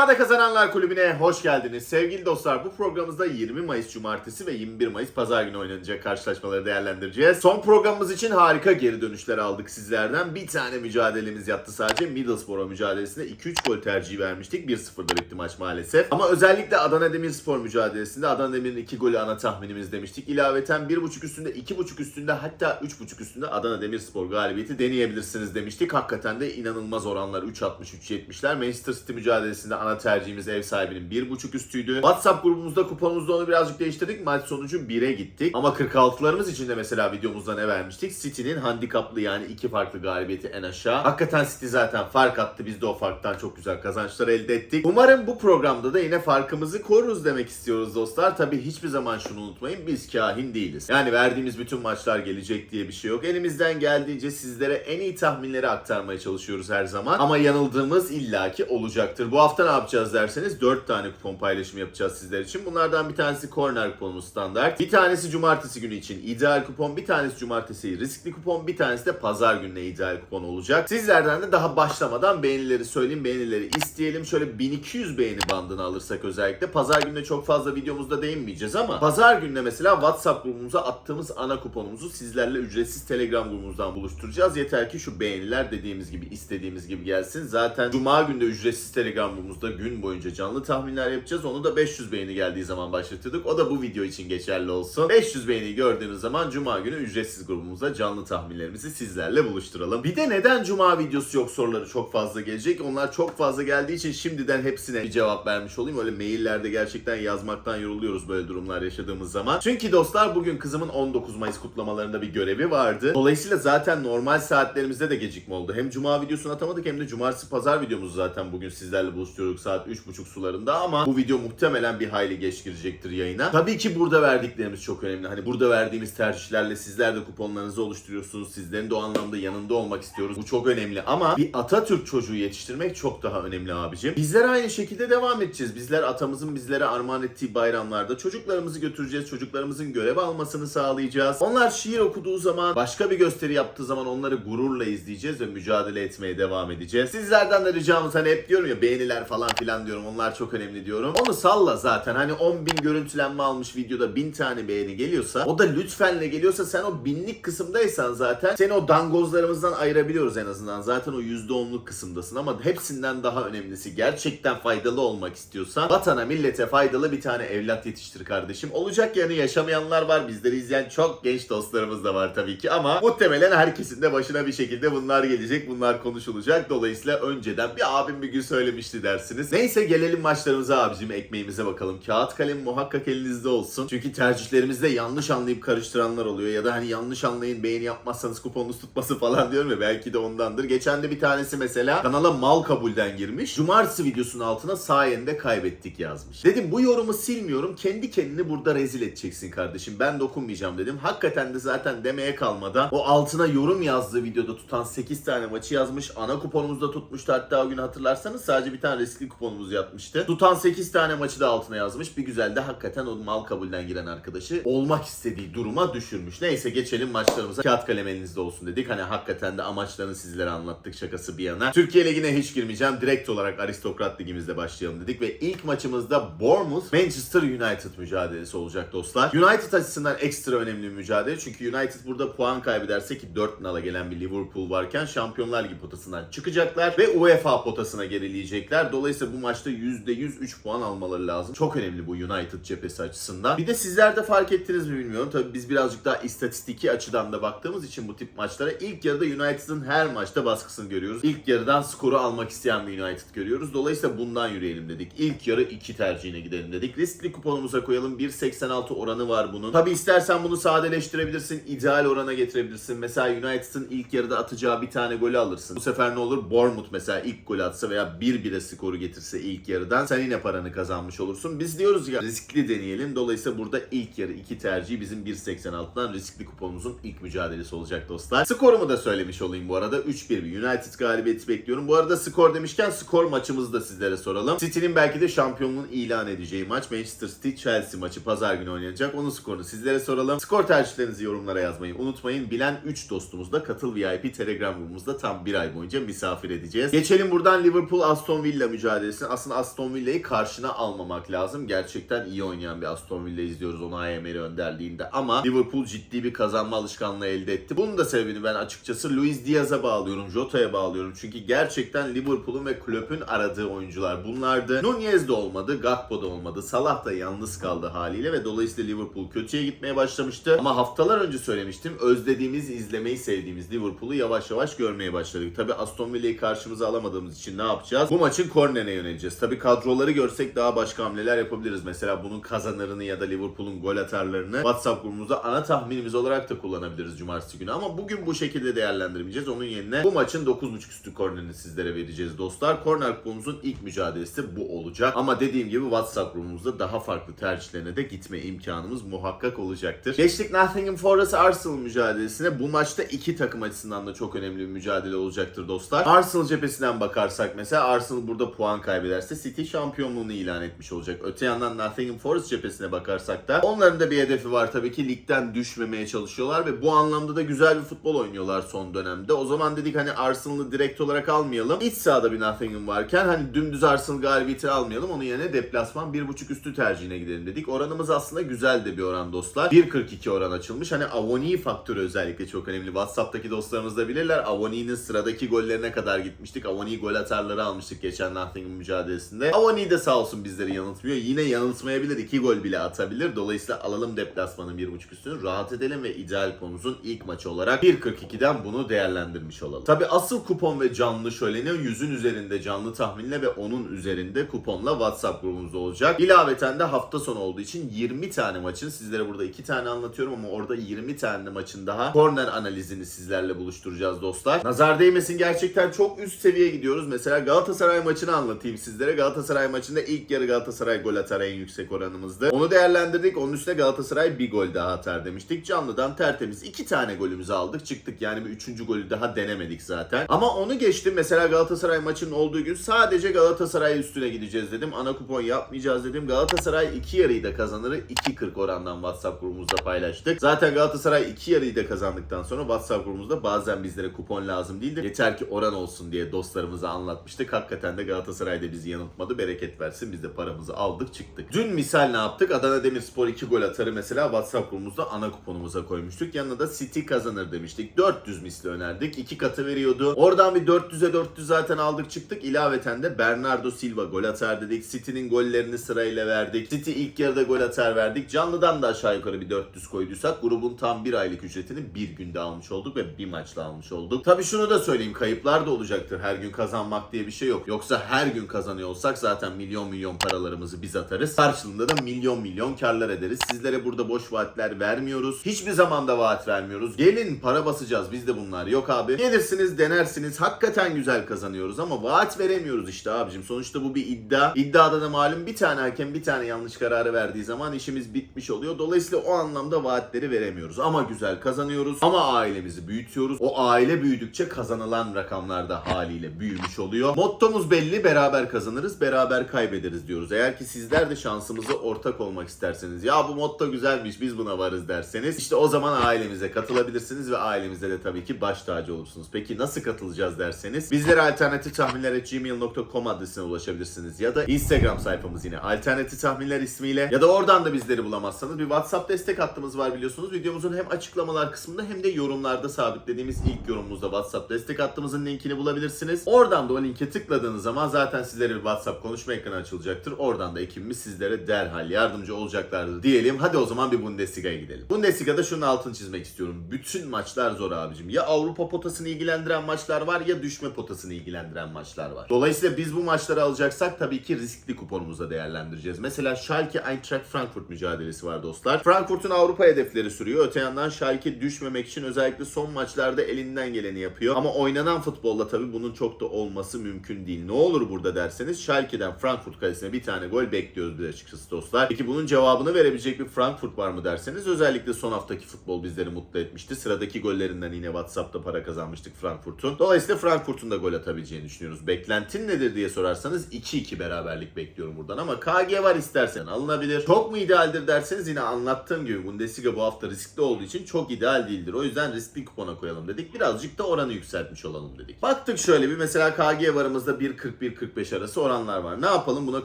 İddiada Kazananlar Kulübü'ne hoş geldiniz. Sevgili dostlar bu programımızda 20 Mayıs Cumartesi ve 21 Mayıs Pazar günü oynanacak karşılaşmaları değerlendireceğiz. Son programımız için harika geri dönüşler aldık sizlerden. Bir tane mücadelemiz yattı sadece. Middlesbrough mücadelesinde 2-3 gol tercihi vermiştik. 1-0'da bitti maç maalesef. Ama özellikle Adana Demirspor mücadelesinde Adana Demir'in 2 golü ana tahminimiz demiştik. İlaveten 1.5 üstünde, 2.5 üstünde hatta 3.5 üstünde Adana Demirspor galibiyeti deneyebilirsiniz demiştik. Hakikaten de inanılmaz oranlar 3.60-3.70'ler. Manchester City mücadelesinde ana tercihimiz ev sahibinin 1.5 üstüydü. WhatsApp grubumuzda kuponumuzda onu birazcık değiştirdik. Maç sonucu 1'e gittik. Ama 46'larımız için de mesela videomuzda ne vermiştik? City'nin handikaplı yani iki farklı galibiyeti en aşağı. Hakikaten City zaten fark attı. Biz de o farktan çok güzel kazançlar elde ettik. Umarım bu programda da yine farkımızı koruruz demek istiyoruz dostlar. Tabii hiçbir zaman şunu unutmayın. Biz kahin değiliz. Yani verdiğimiz bütün maçlar gelecek diye bir şey yok. Elimizden geldiğince sizlere en iyi tahminleri aktarmaya çalışıyoruz her zaman. Ama yanıldığımız illaki olacaktır. Bu hafta ne yapacağız derseniz 4 tane kupon paylaşımı yapacağız sizler için. Bunlardan bir tanesi corner kuponumuz standart. Bir tanesi cumartesi günü için ideal kupon. Bir tanesi cumartesi riskli kupon. Bir tanesi de pazar gününe ideal kupon olacak. Sizlerden de daha başlamadan beğenileri söyleyeyim. Beğenileri isteyelim. Şöyle 1200 beğeni bandını alırsak özellikle. Pazar gününe çok fazla videomuzda değinmeyeceğiz ama pazar gününe mesela WhatsApp grubumuza attığımız ana kuponumuzu sizlerle ücretsiz Telegram grubumuzdan buluşturacağız. Yeter ki şu beğeniler dediğimiz gibi istediğimiz gibi gelsin. Zaten Cuma günde ücretsiz Telegram grubumuzda gün boyunca canlı tahminler yapacağız. Onu da 500 beğeni geldiği zaman başlatıyorduk. O da bu video için geçerli olsun. 500 beğeni gördüğünüz zaman Cuma günü ücretsiz grubumuzda canlı tahminlerimizi sizlerle buluşturalım. Bir de neden Cuma videosu yok soruları çok fazla gelecek. Onlar çok fazla geldiği için şimdiden hepsine bir cevap vermiş olayım. Öyle maillerde gerçekten yazmaktan yoruluyoruz böyle durumlar yaşadığımız zaman. Çünkü dostlar bugün kızımın 19 Mayıs kutlamalarında bir görevi vardı. Dolayısıyla zaten normal saatlerimizde de gecikme oldu. Hem Cuma videosunu atamadık hem de Cumartesi Pazar videomuzu zaten bugün sizlerle buluşturuyorduk saat 3.30 sularında ama bu video muhtemelen bir hayli geç girecektir yayına. Tabii ki burada verdiklerimiz çok önemli. Hani burada verdiğimiz tercihlerle sizler de kuponlarınızı oluşturuyorsunuz. Sizlerin de o anlamda yanında olmak istiyoruz. Bu çok önemli ama bir Atatürk çocuğu yetiştirmek çok daha önemli abicim. Bizler aynı şekilde devam edeceğiz. Bizler atamızın bizlere armağan ettiği bayramlarda çocuklarımızı götüreceğiz. Çocuklarımızın görev almasını sağlayacağız. Onlar şiir okuduğu zaman, başka bir gösteri yaptığı zaman onları gururla izleyeceğiz ve mücadele etmeye devam edeceğiz. Sizlerden de ricamız hani hep diyorum ya beğeniler falan filan diyorum. Onlar çok önemli diyorum. Onu salla zaten. Hani 10 bin görüntülenme almış videoda 1000 tane beğeni geliyorsa o da lütfenle geliyorsa sen o binlik kısımdaysan zaten seni o dangozlarımızdan ayırabiliyoruz en azından. Zaten o %10'luk kısımdasın ama hepsinden daha önemlisi gerçekten faydalı olmak istiyorsan vatana millete faydalı bir tane evlat yetiştir kardeşim. Olacak yani yaşamayanlar var. Bizleri izleyen çok genç dostlarımız da var tabii ki ama muhtemelen herkesin de başına bir şekilde bunlar gelecek. Bunlar konuşulacak. Dolayısıyla önceden bir abim bir gün söylemişti dersiniz. Neyse gelelim maçlarımıza abicim ekmeğimize bakalım. Kağıt kalem muhakkak elinizde olsun. Çünkü tercihlerimizde yanlış anlayıp karıştıranlar oluyor ya da hani yanlış anlayın beğeni yapmazsanız kuponunuz tutması falan diyorum ya belki de ondandır. Geçen de bir tanesi mesela kanala mal kabulden girmiş. Cumartesi videosunun altına sayende kaybettik yazmış. Dedim bu yorumu silmiyorum. Kendi kendini burada rezil edeceksin kardeşim. Ben dokunmayacağım dedim. Hakikaten de zaten demeye kalmadan o altına yorum yazdığı videoda tutan 8 tane maçı yazmış. Ana kuponumuzda tutmuştu. Hatta o gün hatırlarsanız sadece bir tane riskli kuponumuz yatmıştı. Tutan 8 tane maçı da altına yazmış. Bir güzel de hakikaten o mal kabulden giren arkadaşı olmak istediği duruma düşürmüş. Neyse geçelim maçlarımıza. Kağıt kalem elinizde olsun dedik. Hani hakikaten de amaçlarını sizlere anlattık şakası bir yana. Türkiye Ligi'ne hiç girmeyeceğim. Direkt olarak Aristokrat Ligimizde başlayalım dedik ve ilk maçımızda Bournemouth Manchester United mücadelesi olacak dostlar. United açısından ekstra önemli bir mücadele. Çünkü United burada puan kaybederse ki 4 nala gelen bir Liverpool varken Şampiyonlar Ligi potasından çıkacaklar ve UEFA potasına gerileyecekler. Dolayısıyla bu maçta %100 3 puan almaları lazım. Çok önemli bu United cephesi açısından. Bir de sizler de fark ettiniz mi bilmiyorum. Tabii biz birazcık daha istatistiki açıdan da baktığımız için bu tip maçlara ilk yarıda United'ın her maçta baskısını görüyoruz. İlk yarıdan skoru almak isteyen bir United görüyoruz. Dolayısıyla bundan yürüyelim dedik. İlk yarı 2 tercihine gidelim dedik. Riskli kuponumuza koyalım. 1.86 oranı var bunun. Tabi istersen bunu sadeleştirebilirsin. ideal orana getirebilirsin. Mesela United'ın ilk yarıda atacağı bir tane golü alırsın. Bu sefer ne olur? Bournemouth mesela ilk gol atsa veya 1-1'e skoru getirse ilk yarıdan sen yine paranı kazanmış olursun. Biz diyoruz ya riskli deneyelim. Dolayısıyla burada ilk yarı 2 tercihi bizim 1.86'dan riskli kuponumuzun ilk mücadelesi olacak dostlar. Skorumu da söylemiş olayım bu arada. 3-1 bir United galibiyeti bekliyorum. Bu arada skor demişken skor maçımızı da sizlere soralım. City'nin belki de şampiyonluğun ilan edeceği maç Manchester City Chelsea maçı pazar günü oynanacak. Onun skorunu sizlere soralım. Skor tercihlerinizi yorumlara yazmayı unutmayın. Bilen 3 dostumuz da Katıl VIP Telegram grubumuzda tam bir ay boyunca misafir edeceğiz. Geçelim buradan Liverpool Aston Villa mücadelesi mücadelesini aslında Aston Villa'yı karşına almamak lazım. Gerçekten iyi oynayan bir Aston Villa izliyoruz Unai Emery önderliğinde ama Liverpool ciddi bir kazanma alışkanlığı elde etti. Bunun da sebebini ben açıkçası Luis Diaz'a bağlıyorum, Jota'ya bağlıyorum. Çünkü gerçekten Liverpool'un ve Klopp'un aradığı oyuncular bunlardı. Nunez de olmadı, Gakpo da olmadı. Salah da yalnız kaldı haliyle ve dolayısıyla Liverpool kötüye gitmeye başlamıştı. Ama haftalar önce söylemiştim. Özlediğimiz, izlemeyi sevdiğimiz Liverpool'u yavaş yavaş görmeye başladık. Tabi Aston Villa'yı karşımıza alamadığımız için ne yapacağız? Bu maçın kornerine yöneleceğiz. Tabi kadroları görsek daha başka hamleler yapabiliriz. Mesela bunun kazanırını ya da Liverpool'un gol atarlarını WhatsApp grubumuzda ana tahminimiz olarak da kullanabiliriz cumartesi günü. Ama bugün bu şekilde değerlendirmeyeceğiz. Onun yerine bu maçın 9.5 üstü kornerini sizlere vereceğiz dostlar. Korner kupomuzun ilk mücadelesi bu olacak. Ama dediğim gibi WhatsApp grubumuzda daha farklı tercihlerine de gitme imkanımız muhakkak olacaktır. Geçtik Nottingham Forest Arsenal mücadelesine. Bu maçta iki takım açısından da çok önemli bir mücadele olacaktır dostlar. Arsenal cephesinden bakarsak mesela Arsenal burada puan kaybederse City şampiyonluğunu ilan etmiş olacak. Öte yandan Nottingham Forest cephesine bakarsak da onların da bir hedefi var tabii ki ligden düşmemeye çalışıyorlar ve bu anlamda da güzel bir futbol oynuyorlar son dönemde. O zaman dedik hani Arsenal'ı direkt olarak almayalım. İç sahada bir Nottingham varken hani dümdüz Arsenal galibiyeti almayalım. Onun yerine deplasman 1.5 üstü tercihine gidelim dedik. Oranımız aslında güzel de bir oran dostlar. 1.42 oran açılmış. Hani Avoni faktörü özellikle çok önemli. WhatsApp'taki dostlarımız da bilirler. Avoni'nin sıradaki gollerine kadar gitmiştik. Avoni gol atarları almıştık geçen Nottingham mücadelesinde. Avoni de sağ olsun bizleri yanıltmıyor. Yine yanıltmayabilir. 2 gol bile atabilir. Dolayısıyla alalım deplasmanın 1.5 üstünü. Rahat edelim ve ideal konumuzun ilk maçı olarak 1.42'den bunu değerlendirmiş olalım. Tabi asıl kupon ve canlı şöleni 100'ün üzerinde canlı tahminle ve onun üzerinde kuponla WhatsApp grubumuzda olacak. İlaveten de hafta sonu olduğu için 20 tane maçın sizlere burada 2 tane anlatıyorum ama orada 20 tane maçın daha korner analizini sizlerle buluşturacağız dostlar. Nazar değmesin gerçekten çok üst seviye gidiyoruz. Mesela Galatasaray maçını anlatayım sizlere. Galatasaray maçında ilk yarı Galatasaray gol atar en yüksek oranımızdı. Onu değerlendirdik. Onun üstüne Galatasaray bir gol daha atar demiştik. Canlıdan tertemiz 2 tane golümüzü aldık. Çıktık yani bir üçüncü golü daha denemedik zaten. Ama onu geçtim. Mesela Galatasaray maçının olduğu gün sadece Galatasaray üstüne gideceğiz dedim. Ana kupon yapmayacağız dedim. Galatasaray iki yarıyı da kazanırı 2.40 orandan WhatsApp grubumuzda paylaştık. Zaten Galatasaray iki yarıyı da kazandıktan sonra WhatsApp grubumuzda bazen bizlere kupon lazım değildir. Yeter ki oran olsun diye dostlarımıza anlatmıştık. Hakikaten de Galatasaray da bizi yanıltmadı. Bereket versin. Biz de paramızı aldık çıktık. Dün misal ne yaptık? Adana Demirspor 2 gol atarı mesela WhatsApp grubumuzda ana kuponumuza koymuştuk. Yanına da City kazanır demiştik. 400 misli önerdik. 2 katı veriyordu. Oradan bir 400'e 400 zaten aldık çıktık. İlaveten de Bernardo Silva gol atar dedik. City'nin gollerini sırayla verdik. City ilk yarıda gol atar verdik. Canlıdan da aşağı yukarı bir 400 koyduysak grubun tam bir aylık ücretini bir günde almış olduk ve bir maçla almış olduk. Tabii şunu da söyleyeyim kayıplar da olacaktır. Her gün kazanmak diye bir şey yok. Yoksa her gün kazanıyor olsak zaten milyon milyon paralarımızı biz atarız. Karşılığında da milyon milyon karlar ederiz. Sizlere burada boş vaatler vermiyoruz. Hiçbir zaman da vaat vermiyoruz. Gelin para basacağız bizde bunlar yok abi. Gelirsiniz denersiniz hakikaten güzel kazanıyoruz ama vaat veremiyoruz işte abicim. Sonuçta bu bir iddia. İddiada da malum bir tane hakem bir tane yanlış kararı verdiği zaman işimiz bitmiş oluyor. Dolayısıyla o anlamda vaatleri veremiyoruz. Ama güzel kazanıyoruz. Ama ailemizi büyütüyoruz. O aile büyüdükçe kazanılan rakamlar da haliyle büyümüş oluyor. Mottomuz belli. Beraber kazanırız, beraber kaybederiz diyoruz. Eğer ki sizler de şansımıza ortak olmak isterseniz ya bu motto güzelmiş biz buna varız derseniz işte o zaman ailemize katılabilirsiniz ve ailemizde de tabii ki baş tacı olursunuz. Peki nasıl katılacağız derseniz bizlere alternatif tahminler gmail.com adresine ulaşabilirsiniz ya da Instagram sayfamız yine alternatif tahminler ismiyle ya da oradan da bizleri bulamazsanız bir WhatsApp destek hattımız var biliyorsunuz. Videomuzun hem açıklamalar kısmında hem de yorumlarda sabitlediğimiz ilk yorumumuzda WhatsApp destek hattımızın linkini bulabilirsiniz. Oradan da o linke tıkladığınız zaman zaten sizlere bir WhatsApp konuşma ekranı açılacaktır. Oradan da ekibimiz sizlere derhal yardımcı olacaklardır diyelim. Hadi o zaman bir Bundesliga'ya gidelim. Bundesliga'da şunun altını çizmek istiyorum. Bütün maçlar zor abicim. Ya Avrupa potasını ilgilendiren maçlar var ya düşme potasını ilgilendiren maçlar var. Dolayısıyla biz bu maçları alacaksak tabii ki riskli kuponumuzda değerlendireceğiz. Mesela Schalke Eintracht Frankfurt mücadelesi var dostlar. Frankfurt'un Avrupa hedefleri sürüyor. Öte yandan Schalke düşmemek için özellikle son maçlarda elinden geleni yapıyor. Ama oynanan futbolla tabii bunun çok da olması mümkün değil. Ne olur burada derseniz Schalke'den Frankfurt kalesine bir tane gol bekliyoruz biz açıkçası dostlar. Peki bunun cevabını verebilecek bir Frankfurt var mı derseniz özellikle son haftaki futbol bizleri mutlu etmişti. Sıradaki gollerinden yine WhatsApp'ta para kazanmıştık Frankfurt'un. Dolayısıyla Frankfurt'un da gol atabileceğini düşünüyoruz. Beklentin nedir diye sorarsanız 2-2 beraberlik bekliyorum buradan ama KG var istersen alınabilir. Çok mu idealdir derseniz yine anlattığım gibi Bundesliga bu hafta riskli olduğu için çok ideal değildir. O yüzden riskli kupona koyalım dedik. Birazcık da oranı yükseltmiş olalım dedik. Baktık şöyle bir mesela KG varımızda 1.40 1.45 arası oranlar var. Ne yapalım? Buna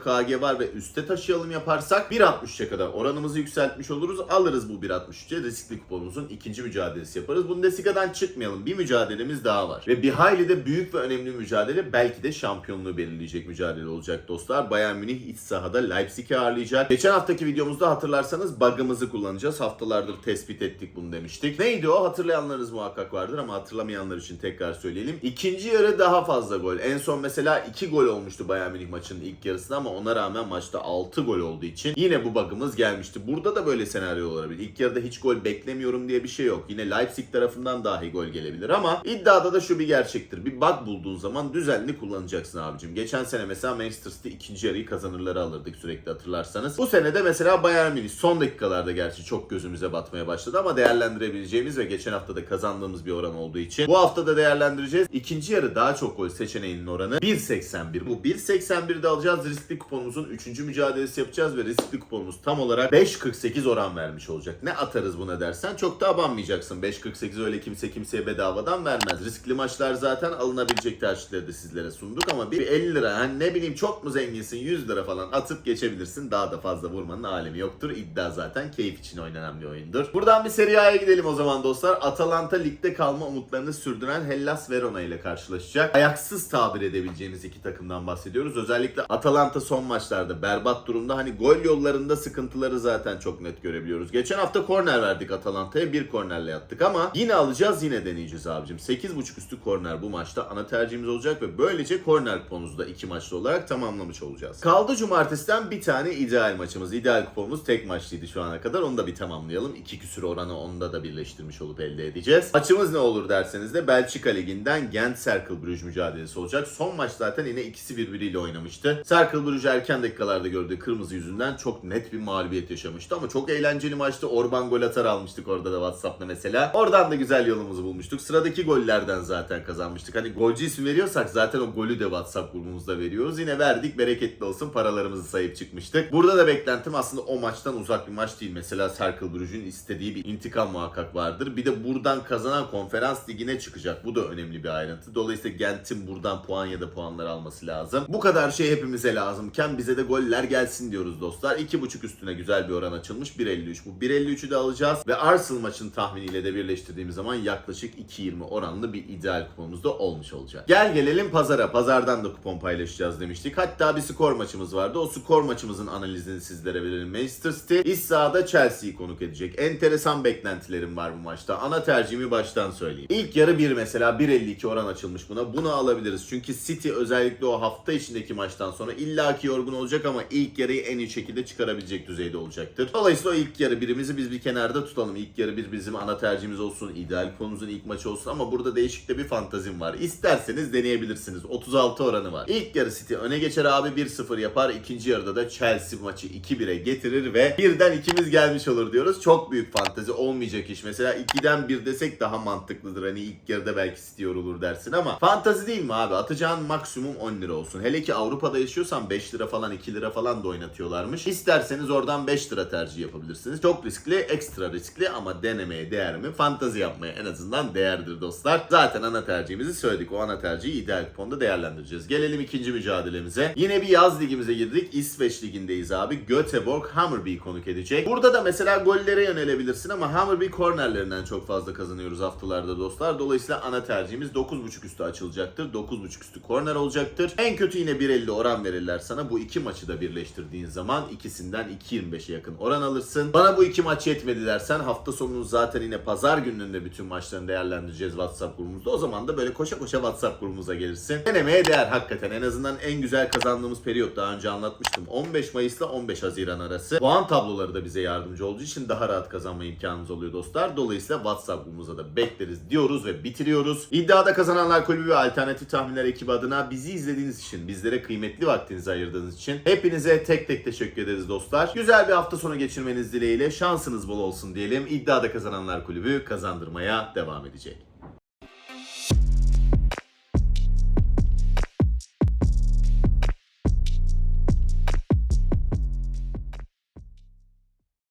KG var ve üste taşıyalım yaparsak 1.63'e kadar oranımızı yükseltmiş oluruz. Alırız bu 1.63'e riskli kuponumuzun ikinci mücadelesi yaparız. Bundesliga'dan çıkmayalım. Bir mücadelemiz daha var. Ve bir hayli de büyük ve önemli mücadele belki de şampiyonluğu belirleyecek mücadele olacak dostlar. Bayern Münih iç sahada Leipzig'i ağırlayacak. Geçen haftaki videomuzda hatırlarsanız bug'ımızı kullanacağız. Haftalardır tespit ettik bunu demiştik. Neydi o? Hatırlayanlarınız muhakkak vardır ama hatırlamayanlar için tekrar söyleyelim. İkinci yarı daha fazla gol. En son mesela 2 gol olmuştu Bayern Münih maçının ilk yarısında ama ona rağmen maçta 6 gol olduğu için yine bu bug'ımız gelmişti. Burada da böyle senaryo olabilir. İlk yarıda hiç gol beklemiyorum diye bir şey yok. Yine Leipzig tarafından dahi gol gelebilir ama iddiada da şu bir gerçektir. Bir bug bulduğun zaman düzenli kullanacaksın abicim. Geçen sene mesela Manchester City ikinci yarıyı kazanırları alırdık sürekli hatırlarsanız. Bu sene de mesela Bayern Münih son dakikalarda gerçi çok gözümüze batmaya başladı ama değerlendirebileceğimiz ve geçen hafta da kazandığımız bir oran olduğu için bu hafta da değerlendireceğiz. İkinci yarı daha çok gol seçeneğinin oranı 1.81. Bu 1.81'de alacağız. Riskli kuponumuzun 3. mücadelesi yapacağız ve riskli kuponumuz tam olarak 5.48 oran vermiş olacak. Ne atarız buna dersen çok da abanmayacaksın. 5.48 öyle kimse kimseye bedavadan vermez. Riskli maçlar zaten alınabilecek tercihleri de sizlere sunduk ama bir 50 lira hani ne bileyim çok mu zenginsin 100 lira falan atıp geçebilirsin. Daha da fazla vurmanın alemi yoktur. İddia zaten keyif için oynanan bir oyundur. Buradan bir Serie A'ya gidelim o zaman dostlar. Atalanta ligde kalma umutlarını sürdüren Hellas Verona ile karşılaşacak. Ayaksız tabir edebileceğimiz iki takımdan bahsediyoruz. Özellikle Atalanta son maçlarda berbat durumda. Hani gol yollarında sıkıntıları zaten çok net görebiliyoruz. Geçen hafta korner verdik Atalanta'ya. Bir kornerle yattık ama yine alacağız yine deneyeceğiz abicim. 8.5 üstü korner bu maçta ana tercihimiz olacak ve böylece korner kuponumuzu da iki maçlı olarak tamamlamış olacağız. Kaldı cumartesiden bir tane ideal maçımız. İdeal kuponumuz tek maçlıydı şu ana kadar. Onu da bir tamamlayalım. İki küsür oranı onda da birleştirmiş olup elde edeceğiz. Maçımız ne olur derseniz de Belçika Ligi'nden Gent Cercle Bruges mücadelesi olacak. Son maç zaten yine ikisi birbiriyle oynamıştı. Cercle Bruges erken dakikalarda gördüğü kırmızı yüzünden çok net bir mağlubiyet yaşamıştı ama çok eğlenceli maçtı. Orban gol atar almıştık orada da WhatsApp'ta mesela. Oradan da güzel yolumuzu bulmuştuk. Sıradaki gollerden zaten kazanmıştık. Hani golcü ismi veriyorsak zaten o golü de WhatsApp grubumuzda veriyoruz. Yine verdik bereketli olsun paralarımızı sayıp çıkmıştık. Burada da beklentim aslında o maçtan uzak bir maç değil. Mesela Cercle Bruges'ün istediği bir intikam muhakkak vardır. Bir de buradan kazanan konferans ligine çıkacak. Bu da önemli bir ayrıntı. Dolayısıyla Gent'in buradan puan ya da puanlar alması lazım. Bu kadar şey hepimize lazımken bize de goller gelsin diyoruz dostlar. 2.5 üstüne güzel bir oran açılmış. 1.53 bu. 1.53'ü de alacağız ve Arsenal maçın tahminiyle de birleştirdiğimiz zaman yaklaşık 2.20 oranlı bir ideal kuponumuz da olmuş olacak. Gel gelelim pazara. Pazardan da kupon paylaşacağız demiştik. Hatta bir skor maçımız vardı. O skor maçımızın analizini sizlere verelim. Manchester City iç sahada Chelsea'yi konuk edecek. Enteresan beklentilerim var bu maçta. Ana tercihimi baştan söyleyeyim. İlk yarı 1 mesela 1.52 oran açılmış buna. Bunu alabiliriz. Çünkü City özellikle o hafta içindeki maçtan sonra illaki yorgun olacak ama ilk yarıyı en iyi şekilde çıkarabilecek düzeyde olacaktır. Dolayısıyla o ilk yarı birimizi biz bir kenarda tutalım. İlk yarı bir bizim ana tercihimiz olsun. ideal konumuzun ilk maçı olsun ama burada değişik de bir fantazim var. İsterseniz deneyebilirsiniz. 36 oranı var. İlk yarı City öne geçer abi 1-0 yapar. İkinci yarıda da Chelsea maçı 2-1'e getirir ve birden ikimiz gelmiş olur diyoruz. Çok büyük fantazi olmayacak iş. Mesela 2'den 1 desek daha mantıklıdır. Hani ilk yarıda belki City yorulur dersin ama fantazi değil mi abi? Atacağın maksimum 10 lira olsun. Hele ki Avrupa'da yaşıyorsan 5 lira falan 2 lira falan da oynatıyorlarmış. İsterseniz oradan 5 lira tercih yapabilirsiniz. Çok riskli, ekstra riskli ama denemeye değer mi? Fantazi yapmaya en azından değerdir dostlar. Zaten ana tercihimizi söyledik. O ana tercihi ideal kuponda değerlendireceğiz. Gelelim ikinci mücadelemize. Yine bir yaz ligimize girdik. İsveç ligindeyiz abi. Göteborg Hammarby konuk edecek. Burada da mesela gollere yönelebilirsin ama Hammarby kornerlerinden çok fazla kazanıyoruz haftalarda dostlar. Dolayısıyla ana tercihimiz 9.5 üstü açılacaktır. 9.5 üstü korner olacaktır. En kötü yine 1.50 oran verirler sana. Bu iki maçı da birleştirdiğin zaman ikisinden 2.25'e yakın oran alırsın. Bana bu iki maç yetmedi dersen hafta sonu zaten yine pazar gününde bütün maçlarını değerlendireceğiz WhatsApp grubumuzda. O zaman da böyle koşa koşa WhatsApp grubumuza gelirsin. Denemeye değer hakikaten. En azından en güzel kazandığımız periyot daha önce anlatmıştım. 15 Mayıs'la 15 Haziran arası. Puan tabloları da bize yardımcı olduğu için daha rahat kazanma imkanımız oluyor dostlar. Dolayısıyla WhatsApp grubumuza da bekleriz diyoruz ve bitiriyoruz. İddiada kazananlar kulübü ve alternatif tahminler ekibi adına bizi izlediğiniz için, bizlere kıymetli vaktinizi ayırdığınız için hepinize tek tek teşekkür ederiz dostlar. Güzel bir hafta sonu geçirmeniz dileğiyle şansınız bol olsun diyelim. İddiada kazananlar kulübü kazandırmaya devam edecek.